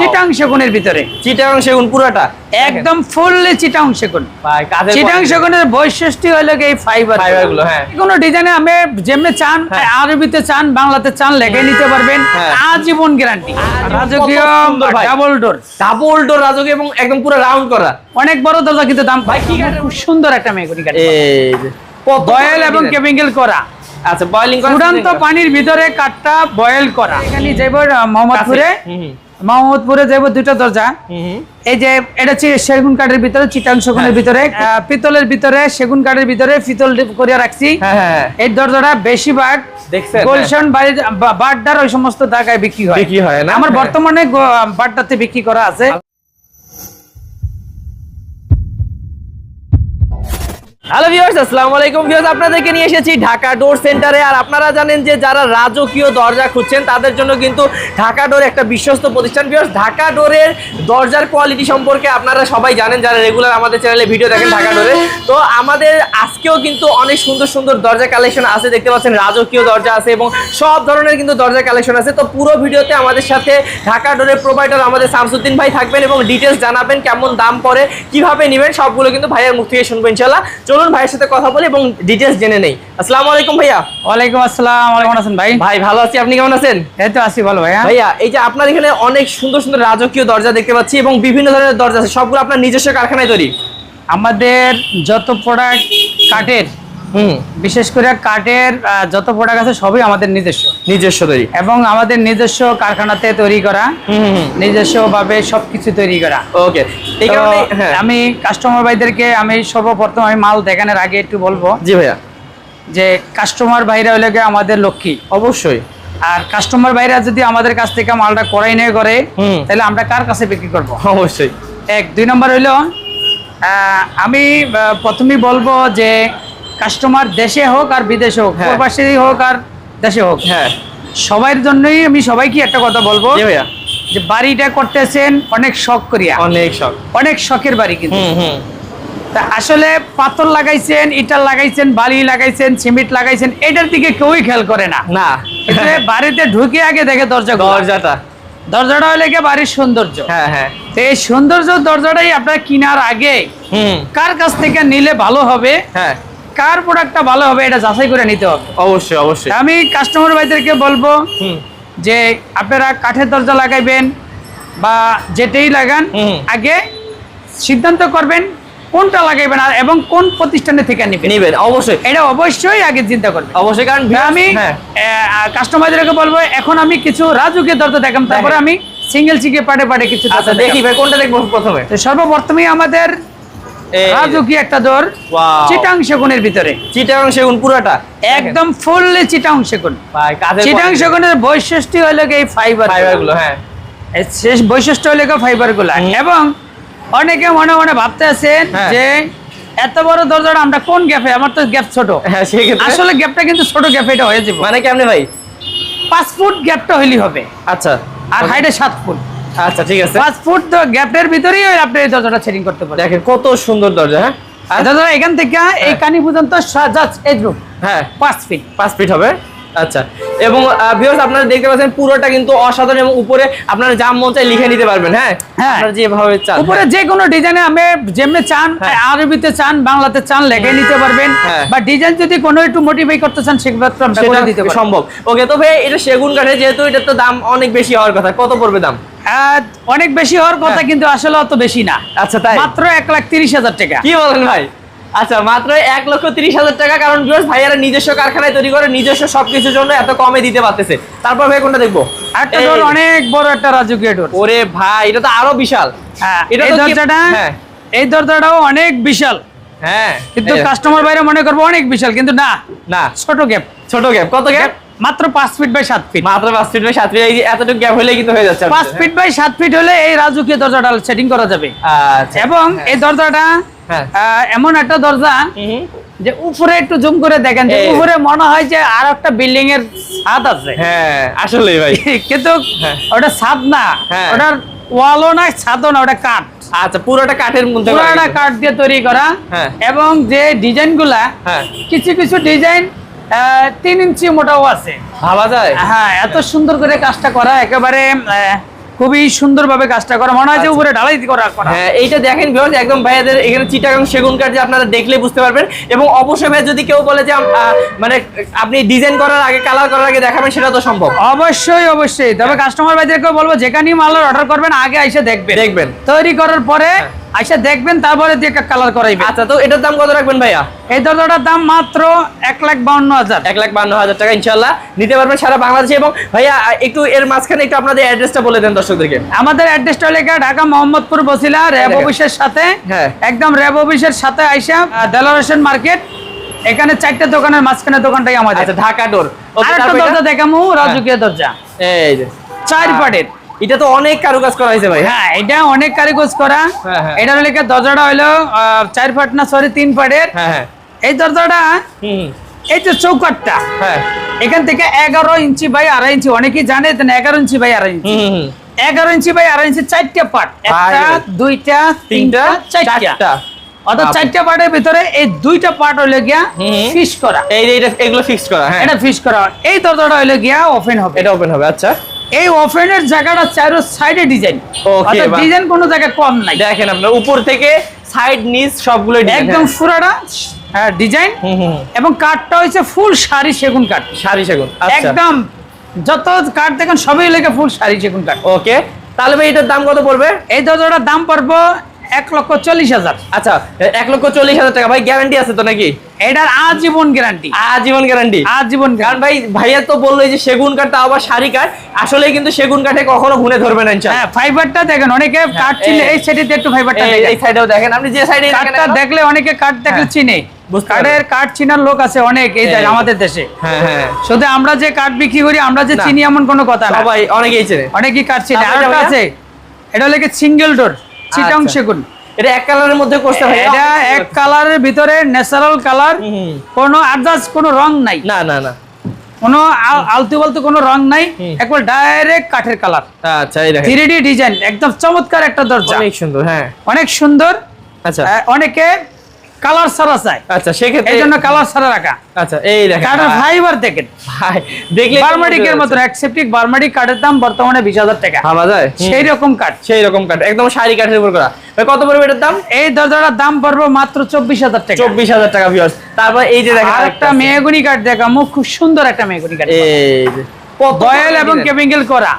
চিটাং সেগুনের ভিতরে। চিটাং সেগুন পুরাটা। একদম ফুললি চিটাং সেগুন। চিটাং সেগুনের বৈশিষ্ট্য হলো এই ফাইবার Fiber গুলো, হ্যাঁ। কোনো ডিজাইনে আমি যেমনি চান। আরবিতে চান বাংলাতে চান লেখে নিতে পারবেন। আজীবন গ্যারান্টি রাজকীয় সুন্দর ডাবল ডোর ডাবল ডোর রাজকীয় এবং একদম পুরো রাউন্ড করা। অনেক বড় দরজা কিন্তু দাম ভাই, কি সুন্দর একটা মেগুনি কাঠ এই বয়েল এবং। কেমিক্যাল করা। আচ্ছা বয়লিং করা পানির ভিতরে কাঠটা বয়েল করা। এখানে যাইব মোহাম্মদপুরে। হুম হুম, মোহাম্মদপুরে যাইব দুইটা দরজা। এই যে এটা হচ্ছে সেগুন কাঠের ভিতরে চিটাং সেগুনের হ্যাঁ। ভিতরে আহ, পিতলের ভিতরে সেগুন কাঠের ভিতরে পিতল করিয়া রাখছি হ্যাঁ হ্যাঁ হ্যাঁ। এই দরজাটা বেশিরভাগ দেখছেন? গোলশন বাড়ির বাড্ডার ওই সমস্ত জায়গায় বিক্রি হয় বিক্রি হয় না? আমার হ্যাঁ। বর্তমানে বাড্ডাতে বিক্রি করা আছে হ্যালো ভিউয়ার্স আসসালামু আলাইকুম ভিউয়ার্স আপনাদেরকে নিয়ে এসেছি ঢাকা ডোর সেন্টারে আর আপনারা জানেন যে যারা রাজকীয় দরজা খুঁজছেন, তাদের জন্য কিন্তু ঢাকা ডোর একটা বিশ্বস্ত প্রতিষ্ঠান। ভিউয়ার্স ঢাকা ডোরের দরজার কোয়ালিটি সম্পর্কে আপনারা সবাই জানেন, যারা রেগুলার আমাদের চ্যানেলে ভিডিও দেখেন ঢাকা ডোরে তো আমাদের আজকেও কিন্তু অনেক সুন্দর সুন্দর দরজা কালেকশন আছে, দেখতে পাচ্ছেন রাজকীয় দরজা আছে এবং সব ধরনের কিন্তু দরজা কালেকশন আছে। তো পুরো ভিডিওতে আমাদের সাথে ঢাকা ডোরের প্রোভাইডার আমাদের শামসুদ্দিন ভাই থাকবেন এবং ডিটেলস জানাবেন কেমন দাম পড়ে, কীভাবে নেবেন, সবগুলো কিন্তু ভাইয়ের মুখ থেকে শুনবেন ইনশাল্লাহ চলুন ভাইয়ের সাথে কথা বলি এবং ডিটেলস জেনে নেই। আসসালামু আলাইকুম ভাইয়া। ওয়ালাইকুম আসসালাম কেমন আছেন ভাই। ভাই ভালো আছি? আপনি কেমন আছেন? এই তো আছি ভালো ভাইয়া। ভাইয়া এই যে আপনার এখানে অনেক সুন্দর সুন্দর রাজকীয় দরজা দেখতে পাচ্ছি এবং বিভিন্ন ধরনের দরজা আছে। সবগুলো আপনার নিজস্ব কারখানায় তৈরি। আমাদের যত প্রোডাক্ট কাঠের হুম। বিশেষ করে কাঠের যত প্রোডাক্ট আছে সবই আমাদের নিজস্ব। নিজস্ব তৈরি। এবং আমাদের নিজস্ব কারখানাতে তৈরি করা নিজস্ব ভাবে সবকিছু তৈরি করা। ওকে। হ্যাঁ। আমি কাস্টমার ভাইদেরকে আমি সর্বপ্রথম আমি মাল দেখানোর আগে একটু বলব জি ভাইয়া। যে কাস্টমার ভাইরা হলে আমাদের লক্ষ্মী। অবশ্যই। আর কাস্টমার ভাইরা যদি আমাদের কাছ থেকে মালটা করাই নিয়ে করে। তাহলে আমরা কার কাছে বিক্রি করব? অবশ্যই। এক দুই নম্বর হইল আমি প্রথমেই বলব যে কাস্টমার দেশে হোক আর বিদেশে হোক হ্যাঁ। প্রবাসী হোক আর দেশে হোক হ্যাঁ। সবার জন্যই আমি সবাইকে একটা কথা বলব ভাইয়া। যে বাড়িটা করতেছেন অনেক শখ করিয়া। অনেক শখ। অনেক শখের বাড়ি কিন্তু। তা আসলে পাথর লাগাইছেন ইটার লাগাইছেন বালি লাগাইছেন সিমেন্ট লাগাইছেন এটার দিকে কেউই খেয়াল করে না। না। বাড়িতে ঢুকে আগে দেখে দরজা। দরজাটা। দরজাটা হলে গিয়ে বাড়ির সৌন্দর্য। হ্যাঁ হ্যাঁ। তো এই সৌন্দর্য দরজাটাই আপনার কেনার আগে কার কাছ থেকে নিলে ভালো হবে? হ্যাঁ। কার প্রোডাক্টটা ভালো হবে এটা যাচাই করে নিতে হবে। অবশ্যই অবশ্যই। আমি কাস্টমার ভাইদেরকে বলব যে আপনারা কাঠের দরজা লাগাইবেন বা যেটাই লাগান আগে সিদ্ধান্ত করবেন কোনটা লাগাইবেন আর এবং কোন প্রতিষ্ঠানে থেকে নেবেন। নিবেন অবশ্যই। এটা অবশ্যই আগে চিন্তা করবেন। অবশ্যই কারণ আমি হ্যাঁ। কাস্টমারদেরকে বলব এখন আমি কিছু রাজুকে দরজা দেখাম তারপরে আমি সিঙ্গেল চিকে পাটে পাটে কিছু আচ্ছা দেখি ভাই কোনটা দেখব প্রথমে? তো সর্বপ্রথমেই আমাদের এই যে। একটা দর চিটাং সেগুনের ভিতরে। চিটাং সেগুন পুরাটা। একদম ফুললি চিটাং সেগুন। চিটাং সেগুনের বৈশিষ্ট্য হলো এই ফাইবার ফাইবারগুলো হ্যাঁ। শেষ বৈশিষ্ট্য হলো ফাইবারগুলা এবং অনেকে মনে মনে ভাবতে আছেন হ্যাঁ। যে এত বড় দরজাটা আমরা কোন গ্যাপে আমার তো গ্যাপ ছোট। হ্যাঁ আসলে গ্যাপটা কিন্তু ছোট গ্যাপ এটা হয়ে যাবে। মানে কেমনে ভাই? পাঁচ ফুট গ্যাপটা হইলেই হবে। আচ্ছা। আর হাইটে সাত ফুট। আচ্ছা ঠিক আছে। পাঁচ ফুট তো গ্যাপের ভিতরেই আপনি এই দরজাটা সেটিং করতে পারেন দেখেন কত সুন্দর দরজা হ্যাঁ? আর দরজা এখান থেকে এই কানি পর্যন্ত জাস্ট এজরুম হ্যাঁ। পাঁচ ফিট পাঁচ ফিট হবে। আচ্ছা। এবং ভিউয়ার্স আপনারা দেখতে পাচ্ছেন পুরোটা কিন্তু অসাধারণ এবং উপরে আপনারা যা মন চাই লিখে নিতে পারবেন হ্যাঁ? হ্যাঁ। আপনারা যেভাবে চান উপরে যে কোনো ডিজাইনে আমি যেমনি চান হ্যাঁ। আরবিতে চান বাংলাতে চান লেখে নিতে পারবেন। হ্যাঁ। বা ডিজাইন যদি কোনো একটু মোটিফাই করতে চান সেক্ষেত্রে আমরা করে দিতে সেটা সম্ভব। ওকে তো ভাই এটা সেগুন কাঠে যেহেতু এটা তো দাম অনেক বেশি হওয়ার কথা কত পড়বে দাম? অনেক বেশি হওয়ার কথা হ্যাঁ। কিন্তু আসলে অত বেশি না। আচ্ছা তাই? মাত্র এক লাখ তিরিশ হাজার টাকা। কি বলেন ভাই? আচ্ছা মাত্র এক লক্ষ তিরিশ হাজার টাকা কারণ বিকজ ভাইয়ারা নিজস্ব কারখানায় তৈরি করে নিজস্ব সবকিছুর জন্য এত কমে দিতে পারতেছে। তারপর ভাই কোনটা দেখব? একটা ডোর অনেক বড় একটা রাজকীয় ডোর ওরে ভাই এটা তো আরও বিশাল। হ্যাঁ, এটা এই দরজাটা হ্যাঁ। এই দরজাটাও অনেক বিশাল। হ্যাঁ কিন্তু কাস্টমার বাইরে মনে করব অনেক বিশাল কিন্তু না না। ছোট গ্যাপ ছোট গ্যাপ কত গ্যাপ মাত্র পাঁচ ফিট বাই সাত ফিট মাত্র পাঁচ ফিট বাই সাত ফিট এই এতটুকু গ্যাপ হলেই কিন্তু হয়ে যাচ্ছে পাঁচ ফিট বাই সাত ফিট হলে এই রাজকীয় দরজাটা সেটিং করা যাবে। আচ্ছা। এবং এই দরজাটা হ্যাঁ। এমন একটা দরজা। যে উপরে একটু জুম করে দেখেন যে উপরে মনে হয় যে আর একটা বিল্ডিং এর ছাদ আছে। হ্যাঁ আসলেই ভাই। কিন্তু হ্যাঁ। ওটা ছাদ না হ্যাঁ। ওটার ওয়ালও না ছাদও না ওটা কাঠ। আচ্ছা পুরোটা কাঠের মধ্যে পুরাটা। কাঠ দিয়ে তৈরি করা। হ্যাঁ। এবং যে ডিজাইনগুলা হ্যাঁ। কিছু কিছু ডিজাইন তিন ইঞ্চি মোটাও আছে। ভাবা যায়? হ্যাঁ এত সুন্দর করে কাজটা করা একেবারে খুবই সুন্দরভাবে কাজটা করা। মনে হয় যে আচ্ছা। উপরে ঢালাই করা করা। হ্যাঁ এইটা দেখেন ভিউয়ার্স একদম ভাইয়াদের এখানে চিটাগাং সেগুন কাঠ যে আপনারা দেখলে বুঝতে পারবেন। এবং অবশ্যই ভাই যদি কেউ বলে যে মানে আপনি ডিজাইন করার আগে কালার করার আগে দেখাবেন সেটা তো সম্ভব। অবশ্যই অবশ্যই। তবে কাস্টমার ভাইদেরকে বলব যেখানেই মাল অর্ডার করবেন আগে এসে দেখবেন। দেখবেন। তৈরি করার পরে এসে দেখবেন তারপরে দিয়ে কালার করাইবেন। আচ্ছা তো এটার দাম কত রাখবেন ভাইয়া? এই দরজাটার দাম মাত্র এক লাখ বাউন্ন হাজার। এক লাখ বান্ন হাজার টাকা ইনশাল্লাহ নিতে পারবেন সারা বাংলাদেশে এবং ভাইয়া একটু এর মাঝখানে একটু আপনাদের অ্যাড্রেসটা বলে দেন দর্শকদেরকে। আমাদের অ্যাড্রেসটা লেখা ঢাকা মোহাম্মদপুর বসিলা র্যাব অফিসের সাথে। হ্যাঁ। একদম র্যাব অফিসের সাথে আইসা দেলারেশন মার্কেট এখানে চারটে দোকানের মাঝখানে দোকানটাই আমাদের। আচ্ছা ঢাকা ডোর দরজা দেখামু রাজকীয় দরজা। এই যে। চার পাটের এটা তো অনেক কারুকাজ করা হয়েছে ভাই। হ্যাঁ এটা অনেক কারিগজ করা। হ্যাঁ, হ্যাঁ। এটার লেখা দরজাটা হলো চার পাট না সরি তিন পাটের হ্যাঁ এই দরজাটা এই যে চৌকাটটা হ্যাঁ। এখান থেকে এগারো ইঞ্চি বাই আড়াই ইঞ্চি অনেকেই জানে এগারো ইঞ্চি বাই আড়াই ইঞ্চি। এগারো ইঞ্চি বাই আড়াই ইঞ্চি চারটা পার্ট একটা দুইটা তিনটা চারটা। অর্থাৎ। চারটা পার্টের ভিতরে এই দুইটা পার্ট হইলে গিয়া। ফিশ করা। এই এগুলো ফিক্স করা হ্যাঁ। এটা ফিশ করা। এই দরজাটা হইলে গিয়া ওপেন হবে। এটা ওপেন হবে আচ্ছা। এই ওপেনের জায়গাটা চারো সাইডে ডিজাইন বাহ। ডিজাইন কোনো জায়গায় কম নাই। দেখেন আপনার উপর থেকে সাইড নিচ সবগুলো একদম পুরাটা ডিজাইন হুম এবং কাঠটা হয়েছে ফুল শাড়ি সেগুন কাঠ। সারি সেগুন আচ্ছা। একদম যত কাঠ দেখেন সবই লেগে ফুল শাড়ি সেগুন কাঠ। ওকে তাহলে ভাই এটার দাম কত পড়বে? এই দরজাটার দাম পড়ব এক লক্ষ চল্লিশ হাজার। আচ্ছা এক লক্ষ চল্লিশ হাজার টাকা। ভাই গ্যারান্টি আছে তো নাকি? এটার আজীবন গ্যারান্টি আজীবন গ্যারান্টি আজীবন কারণ ভাই ভাইয়া তো বলল যে সেগুন কাঠ তাও আবার শাড়ি কাঠ। আসলে কিন্তু সেগুন কাঠে কখনো ঘুনে ধরবে না হ্যাঁ ফাইবারটা দেখেন অনেকে কাঠ চিনে এই সাইডে একটু ফাইবারটা এই- সাইডেও দেখেন আপনি যে সাইডে কাঠটা দেখলে অনেকে কাঠ দেখলে হ্যাঁ, চিনে। কাঠের কাঠ চিনার লোক আছে অনেক এই দেখ আমাদের দেশে। হ্যাঁ হ্যাঁ। শুধু আমরা যে কাঠ বিক্রি করি আমরা যে। চিনি এমন কোনো কথা না। সবাই অনেকেই চেনে। অনেকেই কাঠ চিনে। তারপরে আর একটা আছে এটা হলো সিঙ্গেল ডোর চিটাং আচ্ছা। সেগুন। এটা এক কালারের মধ্যে করতে হয়। এটা এক কালারের ভিতরে ন্যাচারাল কালার। কোনো আদার্স কোনো রং নাই। না না না। কোনো আল- আলতু বলতু কোনো রং নাই একবার ডাইরেক্ট কাঠের কালার আচ্ছা এই দেখেন। থ্রি ডিজাইন একদম চমৎকার একটা দরজা। অনেক সুন্দর হ্যাঁ। অনেক সুন্দর। আচ্ছা। অনেকে কালার ছাড়া চায় আচ্ছা সেক্ষেত্রে এই জন্য কালার ছাড়া রাখা। আচ্ছা এই দেখেন ভাই, ফাইবার দেখেন। ভাই দেখলে বার্মাটিকের মতন অ্যাকসেপ্টিক বার্মাটিক কাঠের দাম বর্তমানে বিশ হাজার টাকা। ভাবা যায়? সেই রকম কাঠ সেই রকম কাঠ একদম শাড়ি কাঠের উপর করা। ভাই, কত পড়বে এটার দাম? এই দরজাটার দাম পড়বে মাত্র চব্বিশ হাজার টাকা। চব্বিশ হাজার টাকা ভিউয়ার্স তারপর এই যে দেখেন আর একটা মেহগুনি কাঠ দেখামো খুব সুন্দর একটা মেহগুনি কাঠ এই যে কত বয়েল এবং। কেমিক্যাল করা।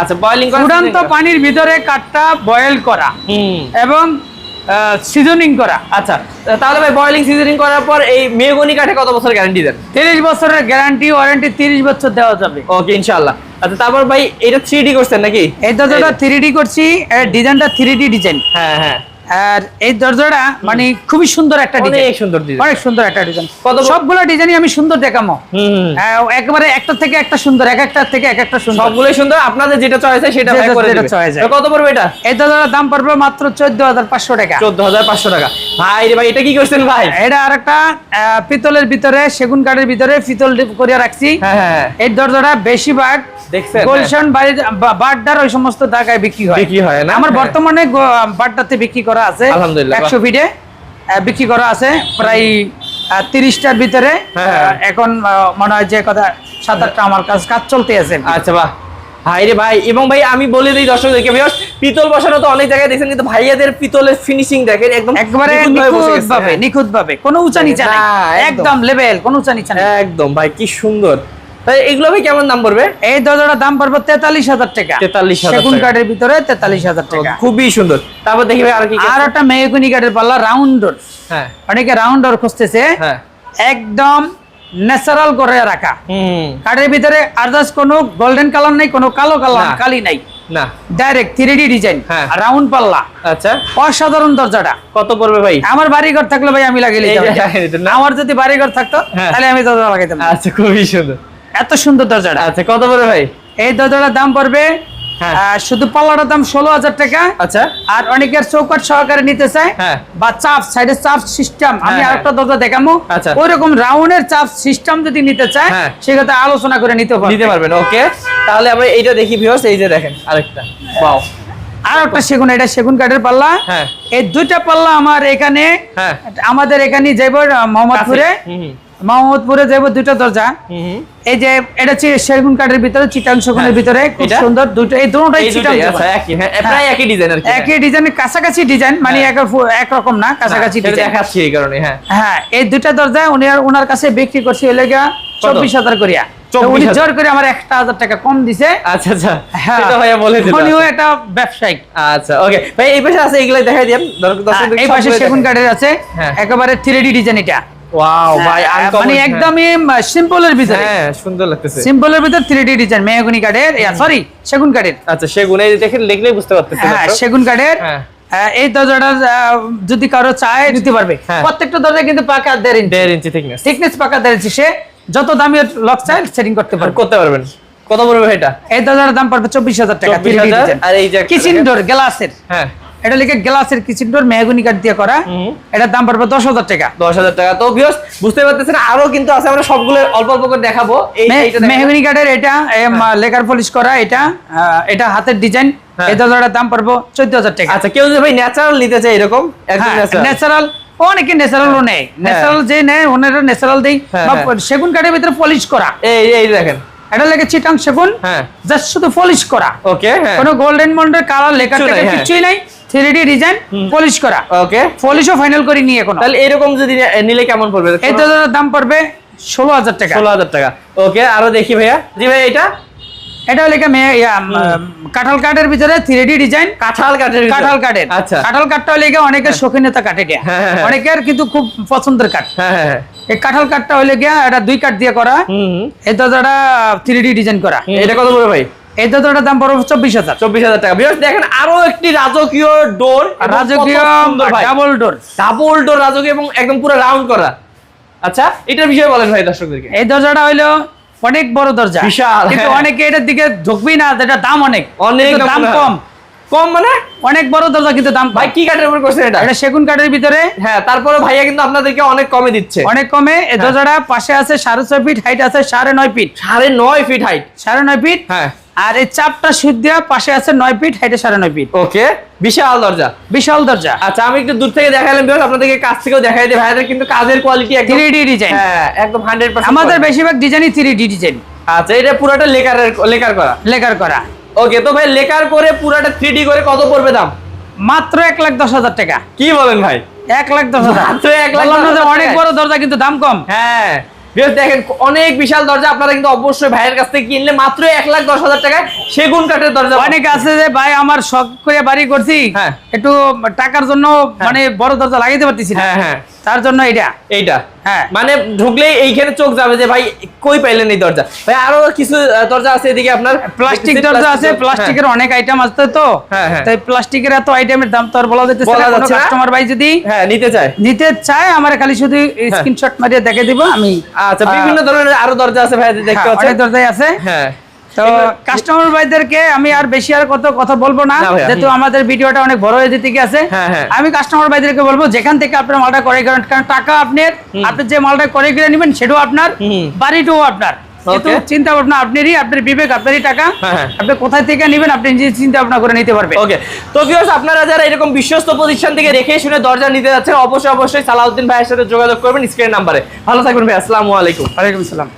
আচ্ছা বয়লিং করা উড়ান্ত পানির ভিতরে কাঠটা বয়েল করা। হুম। এবং সিজনিং করা। আচ্ছা তাহলে ভাই বয়লিং সিজনিং করার পর এই মেগনি কাঠে কত বছর গ্যারান্টি দেন? তিরিশ বছরের গ্যারান্টি ওয়ারেন্টি তিরিশ বছর দেওয়া যাবে। ওকে ইনশাল্লাহ আচ্ছা তারপর ভাই এটা থ্রি ডি করছেন নাকি? এটা যেটা থ্রি ডি করছি ডিজাইনটা থ্রি ডি ডিজাইন হ্যাঁ হ্যাঁ। আর এই দরজাটা মানে খুবই সুন্দর একটা ডিজাইন অনেক সুন্দর ডিজাইন অনেক সুন্দর একটা ডিজাইন সবগুলো ডিজাইনই আমি সুন্দর দেখামো। আহ, একেবারে একটা থেকে একটা সুন্দর এক একটা থেকে এক একটা সুন্দর। সবগুলোই সুন্দর আপনাদের যেটা চয়েস হয় সেটা করে হয়। কত পড়বে এটা? এই দাম পড়বে মাত্র টাকা। চোদ্দ হাজার পাঁচশো টাকা। ভাই রে ভাই এটা কি করছেন ভাই? এটা আর পিতলের ভিতরে সেগুন কাঠের ভিতরে পিতল করে রাখছি। হ্যাঁ হ্যাঁ এই দরজাটা বেশিরভাগ দেখছেন? গুলশান বাড়ির বাড্ডার ওই সমস্ত জায়গায় বিক্রি হয়। বিক্রি হয় না? আমার হ্যাঁ। বর্তমানে বাড্ডাতে বিক্রি করা আছে। আলহামদুলিল্লাহ, একশো ফিটে বিক্রি করা আছে। প্রায় তিরিশটার ভিতরে হ্যাঁ। এখন মনে হয় যে কথা সাত আটটা আমার কাজ কাজ চলতে আছে আচ্ছা বাহ। ভাই রে ভাই। এবং ভাই আমি বলে দিই দর্শকদেরকে ভিউয়ার্স পিতল বসানো তো অনেক জায়গায় দেখছেন কিন্তু ভাইয়াদের পিতলের ফিনিশিং দেখেন একদম একবারে নিখুঁত ভাবে হ্যাঁ। নিখুঁত ভাবে কোনো উঁচা নিচা না, একদম। লেভেল কোনো উঁচা নিচা একদম ভাই কি সুন্দর। এগুলো ভাই কেমন দাম পড়বে? এই দরজাটার দাম পড়বে তেতাল্লিশ হাজার টাকা। 43,000 সেগুন। কাঠের ভিতরে তেতাল্লিশ হাজার টাকা। খুবই সুন্দর। তারপর দেখি ভাই আর কি আর একটা মেহগুনি কাঠের পাল্লা রাউন্ড ডোর হ্যাঁ। অনেকে রাউন্ড ডোর খুঁজতেছে। হ্যাঁ। একদম ন্যাচারাল করে রাখা। হুম। কাঠের ভিতরে আদার্স কোনো গোল্ডেন কালার নাই কোনো কালো কালার কালি নাই। না। ডাইরেক্ট থ্রি ডি ডিজাইন হ্যাঁ। রাউন্ড পাল্লা। আচ্ছা। অসাধারণ দরজাটা। কত পড়বে ভাই? আমার বাড়িঘর থাকলে ভাই আমি লাগিয়ে? আমার যদি বাড়িঘর থাকতো হ্যাঁ। তাহলে আমি দরজা লাগাইতাম। আচ্ছা খুবই সুন্দর। এত সুন্দর দরজাটা। আচ্ছা কত পড়বে ভাই? এই দরজাটার দাম পড়বে হ্যাঁ। শুধু পাল্লাটার দাম ষোলো হাজার টাকা। আচ্ছা। আর অনেকের চৌকাট সহকারে নিতে চায় হ্যাঁ। বা চাপ সাইডে চাপ সিস্টেম আমি হ্যাঁ, আরেকটা দরজা দেখাবো আচ্ছা। ওই রকম রাউন্ডের চাপ সিস্টেম যদি নিতে চায়। সেক্ষেত্রে আলোচনা করে নিতে পারবে। নিতে পারবেন ওকে। তাহলে আমরা এইটা দেখি ভিউয়ার্স এই যে দেখেন আরেকটা। ওয়াও আর একটা সেগুন এটা সেগুন কাঠের পাল্লা। হ্যাঁ। এই দুইটা পাল্লা আমার এখানে হ্যাঁ। আমাদের এখানে যাইব মোহাম্মদপুরে। মোহাম্মদপুরে যাব দুটো দরজা। এই যে এটা হচ্ছে সেগুন কাঠের ভিতরে চিটাং সেগুনের হ্যাঁ, ভিতরে খুব সুন্দর দুটো এই দুটোটাই এই চিটাং দুটোই, আচ্ছা, একই, হ্যাঁ, প্রায় একই ডিজাইন আর একই ডিজাইনের কাছাকাছি ডিজাইন মানে এক একরকম না কাছাকাছি হ্যাঁ, ডিজাইন দেখাচ্ছি এই কারণে হ্যাঁ। হ্যাঁ এই দুটা দরজা উনি আর ওনার কাছে বিক্রি করছি এলে গিয়া চব্বিশ হাজার করিয়া। উনি জোর করে আমার একটা হাজার টাকা কম দিছে। আচ্ছা আচ্ছা হ্যাঁ সেটা ভাইয়া বলে দিল উনিও এটা ব্যবসায়িক আচ্ছা ওকে ভাই এই পাশে আছে এগুলাই দেখাই দিন দর্শক- হ্যাঁ, এই পাশে সেগুন কাঠের আছে হ্যাঁ। একেবারে থ্রি ডি ডিজাইন এটা। ওয়াও ভাই হ্যাঁ, মানে হ্যাঁ। একদমই সিম্পলের ভিতরে। হ্যাঁ সুন্দর লাগতেছে। সিম্পলের ভিতরে থ্রি ডি ডিজাইন মেহগুনি কাঠের সরি সেগুন কাঠের। আচ্ছা সেগুন এই দেখেন দেখলেই বুঝতে পারতেছেন হ্যাঁ সেগুন কাঠের। হ্যাঁ। এই দরজাটা যদি কারও চায় নিতে পারবে। হ্যাঁ। প্রত্যেকটা দরজা কিন্তু পাকা দেড় ইঞ্চি দেড় ইঞ্চি থিকনেস থিকনেস পাকা দেড় ইঞ্চি সে যত দামি লক চায় সেটিং করতে পারবে। করতে পারবেন। কত পড়বে এটা? এই দরজার দাম পড়বে চব্বিশ হাজার টাকা 24,000 আর এই যে- কিচেন ডোর গ্লাসের হ্যাঁ। এটা লিখে গ্লাসের কিচেন ডোর মেহগুনি কাঠ দিয়ে করা। এটার দাম পড়বে দশ হাজার টাকা। দশ হাজার টাকা। তো ভিউস বুঝতে পারতেছেন আরও কিন্তু আছে আমরা সবগুলো অল্প অল্প করে দেখাবো। মেহগনি কাঠের এটা লেকার পলিশ করা এটা এটা হাতের ডিজাইন। হ্যাঁ। এই দরজাটার দাম পড়বে চোদ্দ হাজার টাকা। আচ্ছা কেউ যদি ভাই ন্যাচারাল নিতে চায় এরকম হ্যাঁ, ন্যাচারাল অনেকে ন্যাচারালও নেয়। ন্যাচারাল যে নেয় ওনারা ন্যাচারাল দেই হ্যাঁ, হ্যাঁ। সেগুন কাঠের ভিতরে পলিশ করা। এই এই দেখেন। এটা লেগে চিটাং সেগুন হ্যাঁ। জাস্ট শুধু পলিশ করা। ওকে হ্যাঁ। কোনো গোল্ডেন মন্ডের কালার লেখা হ্যাঁ। কিছুই নাই। থ্রি ডি ডিজাইন পলিশ করা। ওকে। পলিশও ফাইনাল করে নিয়ে কোনো তাহলে এরকম যদি নিলে কেমন পড়বে? দাম পড়বে ষোলো হাজার টাকা। ষোলো হাজার টাকা। ওকে আরও দেখি ভাইয়া। জি ভাই এটা এটা কাঁঠাল কাঠের ভিতরে থ্রি ডি ডিজাইন। কাঁঠাল কাঠের কাঁঠাল কাঠের। আচ্ছা। কাঁঠাল কাঠটা লেগে অনেকের শৌখিনতা কাটে গিয়া। হ্যাঁ, হ্যাঁ, হ্যাঁ। অনেকের কিন্তু খুব পছন্দের কাঠ। হ্যাঁ হ্যাঁ হ্যাঁ। এই কাঁঠাল কাঠটা হলে গিয়া এটা দুই কাঠ দিয়ে করা। হুম হুম। এই দরজাটা থ্রি ডি ডিজাইন করা। এটা কত পড়বে ভাই? এই দরজাটার দাম পড়বে চব্বিশ হাজার। চব্বিশ হাজার টাকা। বিকজ দেখেন আরও একটি রাজকীয় ডোর রাজকীয় ডাবল ডোর ডাবল ডোর রাজকীয় এবং একদম পুরো রাউন্ড করা। আচ্ছা এটার বিষয়ে বলেন ভাই দর্শকদেরকে। এই দরজাটা হইল অনেক বড় দরজা। বিশাল, কিন্তু হ্যাঁ। অনেকে এটার দিকে ঢুকবি না এটা দাম অনেক। অনেক দাম কম। কম মানে? অনেক বড় দরজা কিন্তু দাম ভাই কি কাঠের উপর করছেন এটা? এটা সেগুন কাঠের ভিতরে। হ্যাঁ তারপরে ভাইয়া কিন্তু আপনাদেরকে অনেক কমে দিচ্ছে। অনেক কমে। এই দরজাটা পাশে আছে সাড়ে ছয় ফিট হাইট আছে সাড়ে নয় ফিট সাড়ে নয় ফিট হাইট সাড়ে নয় ফিট হ্যাঁ। আর এই চাপটা সুদ দেওয়া পাশে আছে নয় ফিট হাইটে সাড়ে নয় ফিট। ওকে বিশাল দরজা। বিশাল দরজা। আচ্ছা আমি একটু দূর থেকে দেখালাম বিকজ আপনাদেরকে কাছ থেকেও দেখাই দিই। ভাইয়াদের কিন্তু কাজের কোয়ালিটি একদম থ্রি ডি ডিজাইন হ্যাঁ একদম হান্ড্রেড আমাদের বেশিরভাগ ডিজাইনই থ্রি ডি ডিজাইন আচ্ছা এটা পুরোটা লেকারের লেকার করা। লেকার করা। ওকে তো ভাই লেকার করে পুরোটা থ্রি ডি করে কত পড়বে দাম? মাত্র এক লাখ দশ হাজার টাকা। কি বলেন ভাই? এক লাখ দশ হাজার। অনেক বড় দরজা কিন্তু দাম কম। হ্যাঁ। দেখেন অনেক বিশাল দরজা আপনারা কিন্তু অবশ্যই ভাইয়ের কাছ থেকে কিনলে মাত্র এক লাখ দশ হাজার টাকায় সেগুন কাঠের দরজা অনেক আছে যে ভাই আমার শখ করে বাড়ি করছি হ্যাঁ। একটু টাকার জন্য মানে বড় দরজা লাগাইতে পারতেছি হ্যাঁ হ্যাঁ। তার জন্য এটা এইটা। হ্যাঁ। মানে ঢুকলেই এইখানে চোখ যাবে যে ভাই কই পাইলেন এই দরজা? ভাই আরও কিছু দরজা আছে এদিকে আপনার? প্লাস্টিক দরজা আছে প্লাস্টিকের অনেক আইটেম আছে তো। হ্যাঁ, হ্যাঁ। তাই প্লাস্টিকের এত আইটেমের দাম তো আর বলা বলা না। কাস্টমার ভাই যদি হ্যাঁ হ্যাঁ নিতে চায়। নিতে চায় আমার খালি শুধু স্ক্রিনশট মারিয়ে দেখে দিব আমি আচ্ছা বিভিন্ন ধরনের আরও দরজা আছে ভাই দেখতে হ্যাঁ, পাচ্ছেন? অনেক দরজাই আছে। হ্যাঁ। তো কাস্টমার ভাইদেরকে আমি আর বেশি আর কত কথা বলব না যেহেতু আমাদের ভিডিওটা অনেক বড় হয়ে যেতে গেছে। হ্যাঁ, হ্যাঁ। আমি কাস্টমার ভাইদেরকে বলব যেখান থেকে আপনার মালটা করে করেন কারণ টাকা আপনার আপনি যে মালটা করে কিনে নেবেন সেটাও আপনার বাড়িটাও আপনার। কিন্তু চিন্তা ভাবনা আপনারই আপনার বিবেক আপনারই টাকা। হ্যাঁ। আপনি কোথায় থেকে নেবেন আপনি নিজে চিন্তা ভাবনা করে নিতে পারবেন। ওকে তো ভিউয়ার্স আপনারা যারা এরকম বিশ্বস্ত প্রতিষ্ঠান থেকে রেখে শুনে দরজা নিতে যাচ্ছেন অবশ্যই অবশ্যই সালাউদ্দিন ভাইয়ের সাথে যোগাযোগ করবেন স্ক্রিন নাম্বারে। ভালো থাকবেন ভাই আসসালামু আলাইকুম। ওয়ালাইকুম আসসালাম।